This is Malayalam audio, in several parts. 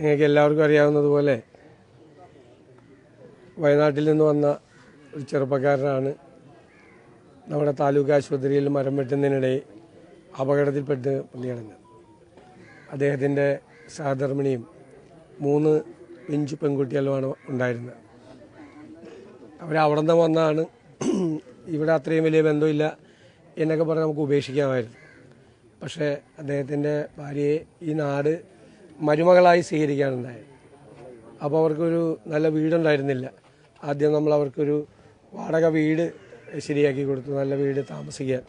നിങ്ങൾക്ക് എല്ലാവർക്കും അറിയാവുന്നതുപോലെ വയനാട്ടിൽ നിന്ന് വന്ന ഒരു ചെറുപ്പക്കാരനാണ്. നമ്മുടെ താലൂക്ക് ആശുപത്രിയിൽ മരം വെട്ടുന്നതിനിടെ അപകടത്തിൽപ്പെട്ട് പള്ളിയടഞ്ഞത് അദ്ദേഹത്തിന്റെ സഹധർമ്മിണിയും മൂന്ന് പിഞ്ചു പെൺകുട്ടികളുമാണ് ഉണ്ടായിരുന്നത്. അവർ അവിടെ നിന്ന് വന്നാണ് ഇവിടെ അത്രയും വലിയ ബന്ധമില്ല എന്നൊക്കെ പറഞ്ഞ് നമുക്ക് ഉപേക്ഷിക്കാമായിരുന്നു. പക്ഷേ അദ്ദേഹത്തിന്റെ ഭാര്യയെ ഈ നാട് മരുമകളായി സ്വീകരിക്കാനുണ്ടായത് അപ്പോൾ അവർക്കൊരു നല്ല വീടുണ്ടായിരുന്നില്ല. ആദ്യം നമ്മൾ അവർക്കൊരു വാടക വീട് ശരിയാക്കി കൊടുത്തു നല്ല വീട് താമസിക്കാൻ.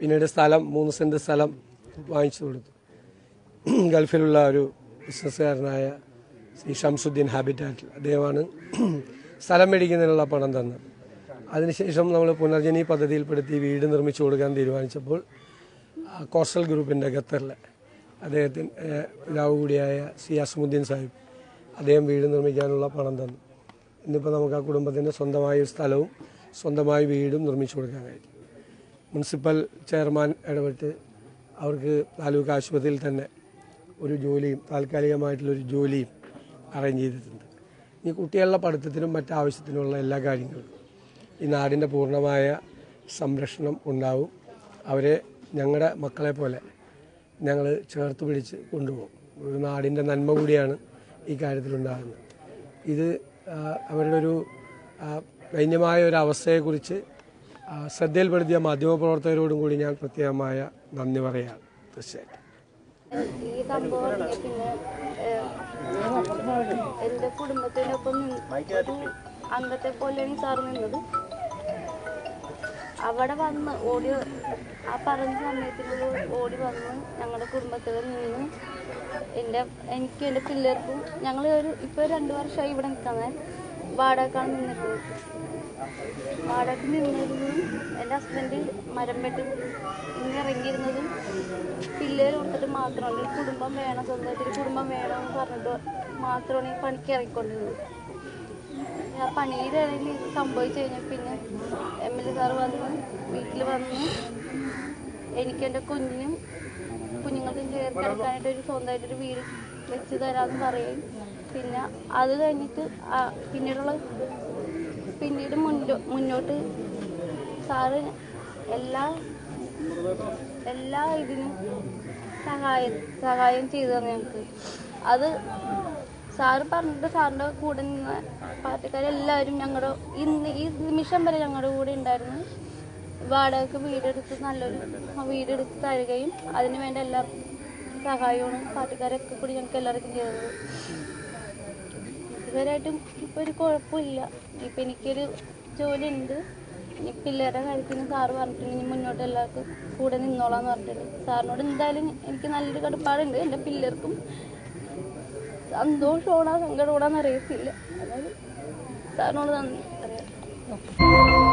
പിന്നീട് സ്ഥലം മൂന്ന് സെന്റ് സ്ഥലം വാങ്ങിച്ചു കൊടുത്തു. ഗൾഫിലുള്ള ഒരു ബിസിനസ്സുകാരനായ ശ്രീ ഷംസുദ്ദീൻ ഹാബിറ്റാറ്റിൽ അദ്ദേഹമാണ് സ്ഥലം മേടിക്കുന്നതിനുള്ള പണം തന്നത്. അതിനുശേഷം നമ്മൾ പുനർജനി പദ്ധതിയിൽപ്പെടുത്തി വീട് നിർമ്മിച്ചു കൊടുക്കാൻ തീരുമാനിച്ചപ്പോൾ കോസ്റ്റൽ ഗ്രൂപ്പിന്റെ ഖത്തറിലെ അദ്ദേഹത്തിന് പിതാവ് കൂടിയായ സി അസമുദ്ദീൻ സാഹിബ് അദ്ദേഹം വീട് നിർമ്മിക്കാനുള്ള പണം തന്നു. ഇന്നിപ്പോൾ നമുക്ക് ആ കുടുംബത്തിന് സ്വന്തമായ സ്ഥലവും സ്വന്തമായ വീടും നിർമ്മിച്ചു കൊടുക്കാൻ കഴിയും മുനിസിപ്പൽ ചെയർമാൻ ഇടപെട്ട് അവർക്ക് താലൂക്ക് ആശുപത്രിയിൽ തന്നെ ഒരു ജോലിയും താൽക്കാലികമായിട്ടുള്ളൊരു ജോലിയും അറേഞ്ച് ചെയ്തിട്ടുണ്ട്. ഈ കുട്ടികളുടെ പഠിത്തത്തിനും മറ്റാവശ്യത്തിനുമുള്ള എല്ലാ കാര്യങ്ങളും ഈ നാടിന്റെ പൂർണമായ സംരക്ഷണം ഉണ്ടാവും. അവരെ ഞങ്ങളുടെ മക്കളെ പോലെ ഞങ്ങൾ ചേർത്ത് പിടിച്ച് കൊണ്ടുപോകും. ഒരു നാടിന്റെ നന്മ കൂടിയാണ് ഈ കാര്യത്തിലുണ്ടാകുന്നത്. ഇത് അവരുടെ ഒരു ദൈന്യമായ ഒരു അവസ്ഥയെക്കുറിച്ച് ശ്രദ്ധയിൽപ്പെടുത്തിയ മാധ്യമപ്രവർത്തകരോടും കൂടി ഞാൻ പ്രത്യേകമായ നന്ദി പറയാം. തീർച്ചയായിട്ടും. ഈ സംഭവം എന്റെ കുടുംബത്തിനൊപ്പം അംഗത്തെ പോലെയാണ് സാർ നിന്നത്? അവിടെ വന്ന് ഓടി ആ പറഞ്ഞ സമയത്തിനുള്ളിൽ ഓടി വന്ന് ഞങ്ങളുടെ കുടുംബത്തിൽ നിന്ന് എന്റെ എനിക്കും എന്റെ പിള്ളേർക്കും ഞങ്ങൾ ഒരു ഇപ്പോൾ രണ്ട് വർഷമായി ഇവിടെ നിൽക്കുന്നത് വാടകക്കാണ് നിന്നിട്ടുള്ളത് വാടക നിന്നിരുന്നതും എന്റെ ഹസ്ബൻഡ് മരം വെട്ടി ഇങ്ങനെ ഇറങ്ങിയിരുന്നതും പിള്ളേർ കൊടുത്തിട്ട് മാത്രമാണ്. കുടുംബം വേണം സ്വന്തമായിട്ട് കുടുംബം വേണം എന്ന് പറഞ്ഞിട്ട് മാത്രമാണ് ഈ പണിക്ക് ഇറങ്ങിക്കൊണ്ടിരുന്നത്. ആ പണിയുടെ ഇടയിൽ ഇത് സംഭവിച്ചു കഴിഞ്ഞാൽ പിന്നെ എം എൽ എ സാറ് വന്ന് വീട്ടിൽ വന്ന് എനിക്ക് എന്റെ കുഞ്ഞിനും കുഞ്ഞുങ്ങൾക്കും ചേർത്ത് കിടക്കാനായിട്ട് ഒരു സ്വന്തമായിട്ടൊരു വീട് വെച്ച് തരാമെന്ന് പറയും. പിന്നെ അത് കഴിഞ്ഞിട്ട് പിന്നീടുള്ള പിന്നീട് മുന്നോ മുന്നോട്ട് സാറ് എല്ലാ എല്ലാ ഇതിനും സഹായം സഹായം ചെയ്തു ഞങ്ങൾക്ക്. അത് സാറ് പറഞ്ഞിട്ട് സാറിന്റെ കൂടെ നിന്ന പാർട്ടിക്കാരെല്ലാവരും ഞങ്ങളുടെ ഇന്ന് ഈ നിമിഷം വരെ ഞങ്ങളുടെ കൂടെ ഉണ്ടായിരുന്നു. വാടകയ്ക്ക് വീടെടുത്ത് നല്ലൊരു വീടെടുത്ത് തരികയും അതിനു വേണ്ട എല്ലാ സഹായവും പാർട്ടിക്കാരൊക്കെ കൂടി ഞങ്ങൾക്ക് എല്ലാവർക്കും ചെയ്തത് ഇതുവരെയായിട്ടും ഇപ്പോൾ ഒരു കുഴപ്പമില്ല. ഇപ്പം എനിക്കൊരു ജോലി ഉണ്ട് ഇനി പിള്ളേരുടെ കാര്യത്തിന് സാറ് പറഞ്ഞിട്ടുണ്ട്. ഇനി മുന്നോട്ട് എല്ലാവർക്കും കൂടെ നിന്നോളാന്ന് പറഞ്ഞിട്ടുണ്ട്. സാറിനോട് എന്തായാലും എനിക്ക് നല്ലൊരു കടുപ്പാടുണ്ട്. എന്റെ പിള്ളേർക്കും സന്തോഷമാണോ സങ്കടമാണോന്ന് അറിയത്തില്ല അതായത് സാറിനോട് നന്ദി. അറിയാം.